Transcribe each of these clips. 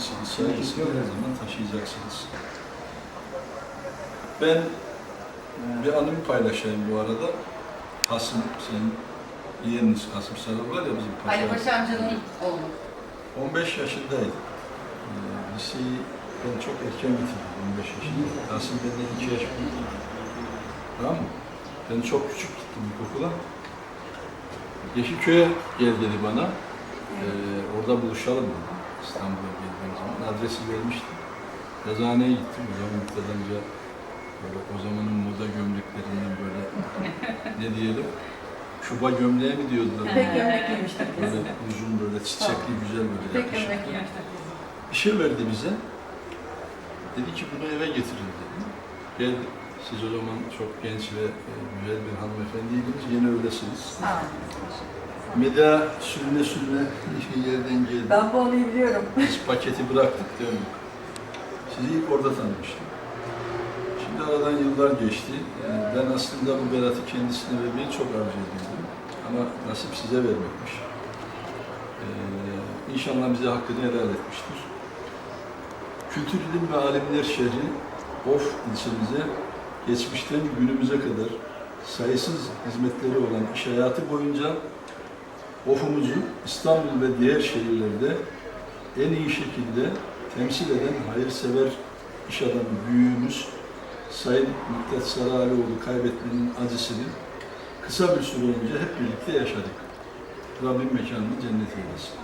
sevgisini, saygısını her zaman taşıyacaksınız. Ben e, bir anımı paylaşayım bu arada. Kasım, senin yeğeniniz Kasım Sarı var ya bizim Ali paşa. Paşa amcanın oğlu. 15 yaşındaydı. Ee, liseyi ben çok erken bitirdim 15 yaşında. Kasım benden 2 yaş büyük. Tamam mı? Ben çok küçük gittim ilkokula. Yeşilköy'e gel dedi bana. Ee, orada buluşalım dedi. İstanbul'a geldiğim zaman. Adresi vermiştim. Yazıhaneye gittim. O zaman Müktedanca böyle o zamanın moda gömleklerinden böyle ne diyelim Şuba gömleği mi diyordular? Pek gömlek giymiştik biz. Böyle uzun böyle çiçekli güzel böyle yakışıklı. gömlek giymiştik. Bir şey verdi bize. Dedi ki bunu eve getirin dedi. Gel siz o zaman çok genç ve e, güzel bir hanımefendiydiniz. Yine öylesiniz. Sağ olun. Meda sürüne sürüne yerden geldi. Ben bu olayı biliyorum. Biz paketi bıraktık döndük. Sizi ilk orada tanımıştım. Şimdi aradan yıllar geçti. Yani ben aslında bu Berat'ı kendisine vermeyi çok arzu ediyordum. Ama nasip size vermekmiş. Ee, inşallah bize hakkını helal etmiştir. Kültür İlim ve Alimler Şehri Of ilçemize geçmişten günümüze kadar sayısız hizmetleri olan iş hayatı boyunca Of'umuzu İstanbul ve diğer şehirlerde en iyi şekilde temsil eden hayırsever iş adamı büyüğümüz Sayın Miktat Sarıalioğlu kaybetmenin acısını kısa bir süre önce hep birlikte yaşadık. Rabbim mekanını cennet eylesin.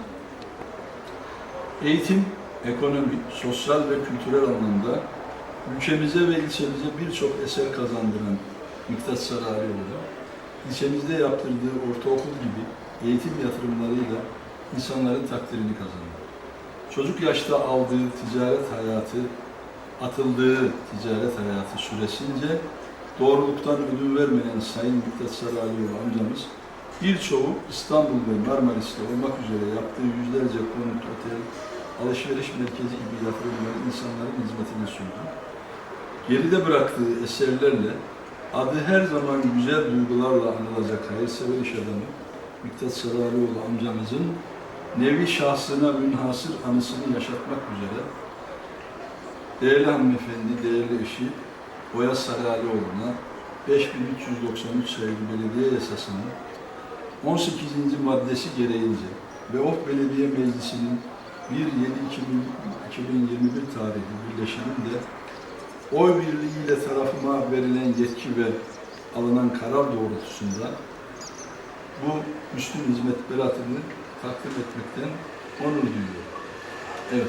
Eğitim, ekonomi, sosyal ve kültürel anlamda ülkemize ve ilçemize birçok eser kazandıran Miktat Sarıalioğlu, ilçemizde yaptırdığı ortaokul gibi eğitim yatırımlarıyla insanların takdirini kazandı. Çocuk yaşta aldığı ticaret hayatı, atıldığı ticaret hayatı süresince doğruluktan ödün vermeyen Sayın Miktat Sarıalioğlu amcamız birçoğu İstanbul ve Marmaris'te olmak üzere yaptığı yüzlerce konut, otel, alışveriş merkezi gibi yatırımları insanların hizmetine sundu. Geride bıraktığı eserlerle adı her zaman güzel duygularla anılacak hayırsever iş adamı Miktat Sarıalioğlu amcamızın nevi şahsına münhasır anısını yaşatmak üzere değerli hanımefendi, değerli eşi Oya Sarıalioğlu'na 5393 sayılı belediye yasasının 18. maddesi gereğince ve OF Belediye Meclisi'nin 1-7-2021 tarihli birleşiminde oy birliğiyle tarafıma verilen yetki ve alınan karar doğrultusunda bu üstün hizmet beratını takdim etmekten onur duyuyorum. Evet.